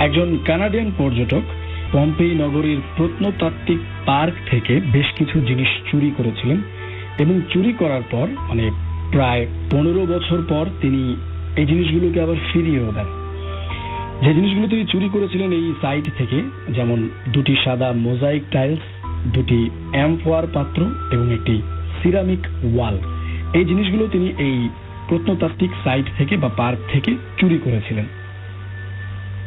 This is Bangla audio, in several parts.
একজন কানাডিয়ান পর্যটক পম্পেই নগরীর প্রত্নতাত্ত্বিক পার্ক থেকে বেশ কিছু জিনিস চুরি করেছিলেন এবং চুরি করার পর মানে প্রায় পনেরো বছর পর, তিনি এই জিনিসগুলোকে আবার ফিরিয়েও দেন। যে জিনিসগুলো তিনি চুরি করেছিলেন এই সাইট থেকে, যেমন দুটি সাদা মোজাইক টাইলস, দুটি অ্যাম্পোয়ার পাত্র এবং একটি সিরামিক ওয়াল। এই জিনিসগুলো তিনি এই প্রত্নতাত্ত্বিক সাইট থেকে বা পার্ক থেকে চুরি করেছিলেন।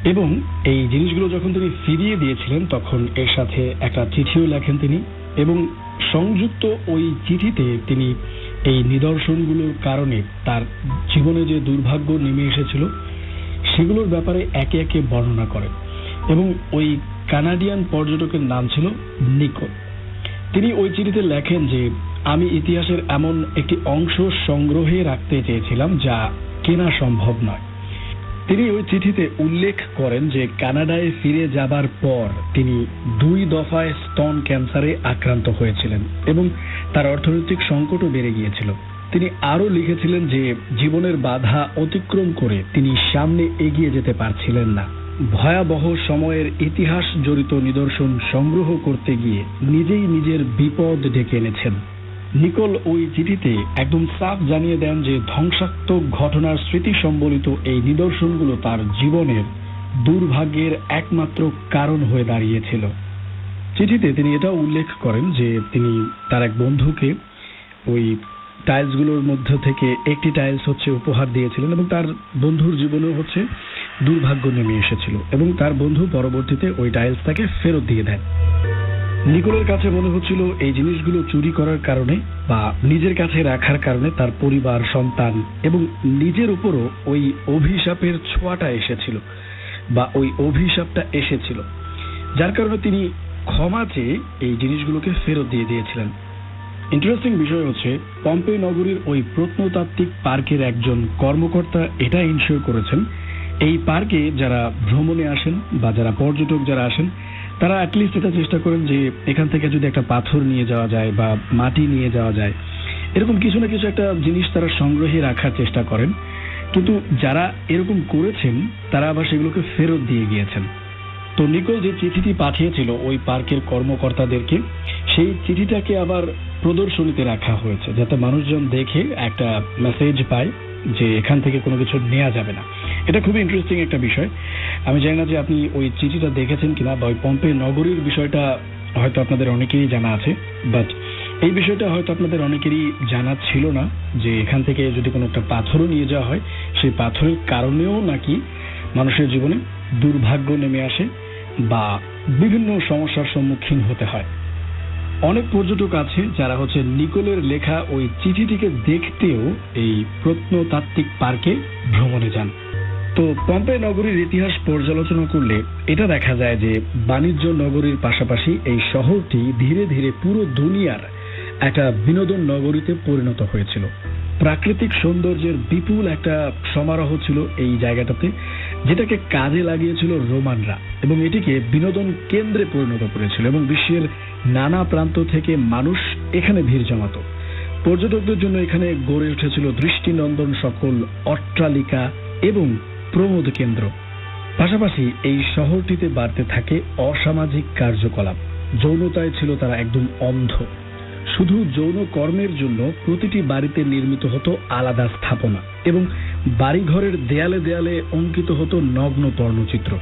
এবং এই জিনিসগুলো যখন তিনি ফিরিয়ে দিয়েছিলেন, তখন এর সাথে একটা চিঠিও লেখেন তিনি এবং সংযুক্ত ওই চিঠিতে তিনি এই নিদর্শনগুলোর কারণে তার জীবনে যে দুর্ভাগ্য নেমে এসেছিল, সেগুলোর ব্যাপারে একে একে বর্ণনা করেন এবং ওই কানাডিয়ান পর্যটকের নাম ছিল নিকো। তিনি ওই চিঠিতে লেখেন যে, আমি ইতিহাসের এমন একটি অংশ সংগ্রহে রাখতে চেয়েছিলাম যা কেনা সম্ভব নয়। তিনি ওই চিঠিতে উল্লেখ করেন যে কানাডায় ফিরে যাবার পর তিনি দুই দফায় স্তন ক্যান্সারে আক্রান্ত হয়েছিলেন এবং তার অর্থনৈতিক সংকটও বেড়ে গিয়েছিল। তিনি আরও লিখেছিলেন যে জীবনের বাধা অতিক্রম করে তিনি সামনে এগিয়ে যেতে পারছিলেন না। ভয়াবহ সময়ের ইতিহাস জড়িত নিদর্শন সংগ্রহ করতে গিয়ে নিজেই নিজের বিপদ ডেকে এনেছেন। নিকোল ওই চিঠিতে একদম সাফ জানিয়ে দেন যে ধ্বংসাত্মক ঘটনার স্মৃতি সম্বলিত এই নিদর্শনগুলো তার জীবনের দুর্ভাগ্যের একমাত্র কারণ হয়ে দাঁড়িয়েছিল। চিঠিতে তিনি এটাও উল্লেখ করেন যে তিনি তার এক বন্ধুকে ওই টাইলসগুলোর মধ্যে থেকে একটি টাইলস হচ্ছে উপহার দিয়েছিলেন এবং তার বন্ধুর জীবনে হচ্ছে দুর্ভাগ্য নেমে এসেছিল এবং তার বন্ধু পরবর্তীতে ওই টাইলস তাকে ফেরত দিয়ে দেয় নিকোলের কাছে মনে হচ্ছিল এই জিনিসগুলো চুরি করার কারণে বা নিজের কাছে রাখার কারণে তার পরিবার, সন্তান এবং নিজের উপরও ওই অভিশাপের ছোঁয়াটা এসেছিল বা ওই অভিশাপটা এসেছিল। যার কারণে তিনি ক্ষমা চেয়ে এই জিনিসগুলোকে ফেরত দিয়ে দিয়েছিলেন। ইন্টারেস্টিং বিষয় হচ্ছে পম্পে নগরীর ওই প্রত্নতাত্ত্বিক পার্কের একজন কর্মকর্তা এটা ইনশিওর করেছেন। এই পার্কে যারা ভ্রমণে আসেন বা যারা পর্যটক যারা আসেন তারা অ্যাটলিস্ট এটা চেষ্টা করেন যে এখান থেকে যদি একটা পাথর নিয়ে যাওয়া যায় বা মাটি নিয়ে যাওয়া যায়, এরকম কিছু না কিছু একটা জিনিস তারা সংগ্রহে রাখার চেষ্টা করেন। কিন্তু যারা এরকম করেছেন, তারা আবার সেগুলোকে ফেরত দিয়ে গিয়েছেন। তো নিকোল যে চিঠিটি পাঠিয়েছিল ওই পার্কের কর্মকর্তাদেরকে, সেই চিঠিটাকে আবার প্রদর্শনীতে রাখা হয়েছে, যাতে মানুষজন দেখে একটা মেসেজ পায় যে এখান থেকে কোনো কিছু নেওয়া যাবে না। এটা খুবই ইন্টারেস্টিং একটা বিষয়। আমি জানি না যে আপনি ওই চিঠিটা দেখেছেন কিনা বা ওই পম্পে নগরীর বিষয়টা হয়তো আপনাদের অনেকেরই জানা আছে বাট এই বিষয়টা হয়তো আপনাদের অনেকেরই জানা ছিল না যে এখান থেকে যদি কোনো একটা পাথরও নিয়ে যাওয়া হয়, সেই পাথরের কারণেও নাকি মানুষের জীবনে দুর্ভাগ্য নেমে আসে বা বিভিন্ন সমস্যার সম্মুখীন হতে হয়। অনেক পর্যটক আছে যারা হচ্ছে নিকোলের লেখা ওই চিঠিটিকে দেখতেও এই প্রত্নতাত্ত্বিক পার্কে ভ্রমণে যান। তো পম্পে নগরীর ইতিহাস পর্যালোচনা করলে এটা দেখা যায় যে বাণিজ্য নগরীর পাশাপাশি এই শহরটি ধীরে ধীরে পুরো দুনিয়ার একটা বিনোদন নগরীতে পরিণত হয়েছিল। প্রাকৃতিক সৌন্দর্যের বিপুল একটা সমারোহ ছিল এই জায়গাটাতে, যেটাকে কাজে লাগিয়েছিল রোমানরা এবং এটিকে বিনোদন কেন্দ্রে পরিণত করেছিল এবং বিশ্বের নানা প্রান্ত থেকে মানুষ এখানে ভিড় জমাত। পর্যটকদের জন্য এখানে গড়ে উঠেছিল দৃষ্টিনন্দন সকল অট্টালিকা এবং প্রমোদ কেন্দ্র। পাশাপাশি এই শহরটিতে বাড়তে থাকে অসামাজিক কার্যকলাপ। যৌনতায় ছিল তারা একদম অন্ধ। শুধু যৌন কর্মের জন্য প্রতিটি বাড়িতে নির্মিত হতো আলাদা স্থাপনা এবং বাড়িঘরের দেয়ালে দেয়ালে অঙ্কিত হতো নগ্ন পর্ণচিত্র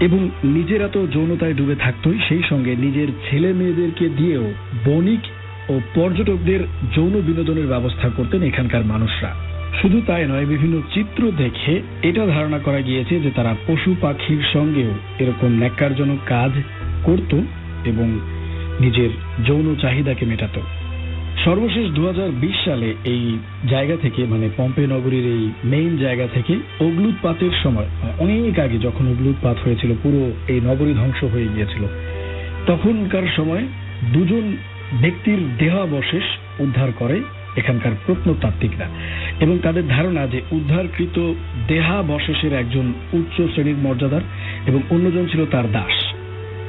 এবং নিজেরা তো যৌনতায় ডুবে থাকতোই, সেই সঙ্গে নিজের ছেলে মেয়েদেরকে দিয়েও বণিক ও পর্যটকদের যৌন বিনোদনের ব্যবস্থা করতেন এখানকার মানুষরা। শুধু তাই নয়, বিভিন্ন চিত্র দেখে এটা ধারণা করা গিয়েছে যে তারা পশু পাখির সঙ্গেও এরকম ন্যাক্কারজনক কাজ করত এবং নিজের যৌন চাহিদাকে মেটাতো। সর্বশেষ দু হাজার বিশ সালে এই জায়গা থেকে মানে পম্পে নগরীর এই মেইন জায়গা থেকে অগ্লুৎপাতের সময় মানে অনেক আগে যখন অগ্লুৎপাত হয়েছিল, পুরো এই নগরী ধ্বংস হয়ে গিয়েছিল, তখনকার সময় দুজন ব্যক্তির দেহাবশেষ উদ্ধার করে এখানকার প্রত্নতাত্ত্বিকরা। এবং তাদের ধারণা যে উদ্ধারকৃত দেহাবশেষের একজন উচ্চ শ্রেণির মর্যাদার এবং অন্যজন ছিল তার দাস।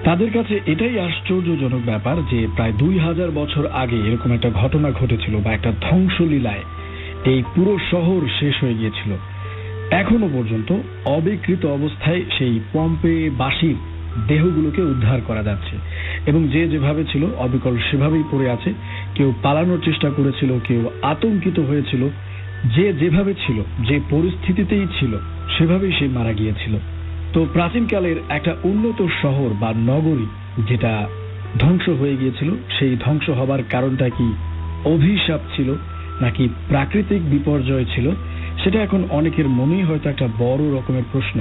তাদের কাছে এটাই আশ্চর্যজনক ব্যাপার যে প্রায় দুই হাজার বছর আগে এরকম একটা ঘটনা ঘটেছিল বা একটা ধ্বংসলীলায় এই পুরো শহর শেষ হয়ে গিয়েছিল। এখনও পর্যন্ত অবিকৃত অবস্থায় সেই পম্পে বাসির দেহগুলোকে উদ্ধার করা যাচ্ছে। এবং যে যেভাবে ছিল, অবিকল সেভাবেই পড়ে আছে। কেউ পালানোর চেষ্টা করেছিল, কেউ আতঙ্কিত হয়েছিল। যে যেভাবে ছিল, যে পরিস্থিতিতেই ছিল, সেভাবেই সে মারা গিয়েছিল। তো প্রাচীনকালের একটা উন্নত শহর বা নগরী যেটা ধ্বংস হয়ে গিয়েছিল, সেই ধ্বংস হবার কারণটা কি অভিশাপ ছিল, নাকি প্রাকৃতিক বিপর্যয় ছিল, সেটা এখন অনেকের মনেই হয়তো একটা বড় রকমের প্রশ্ন।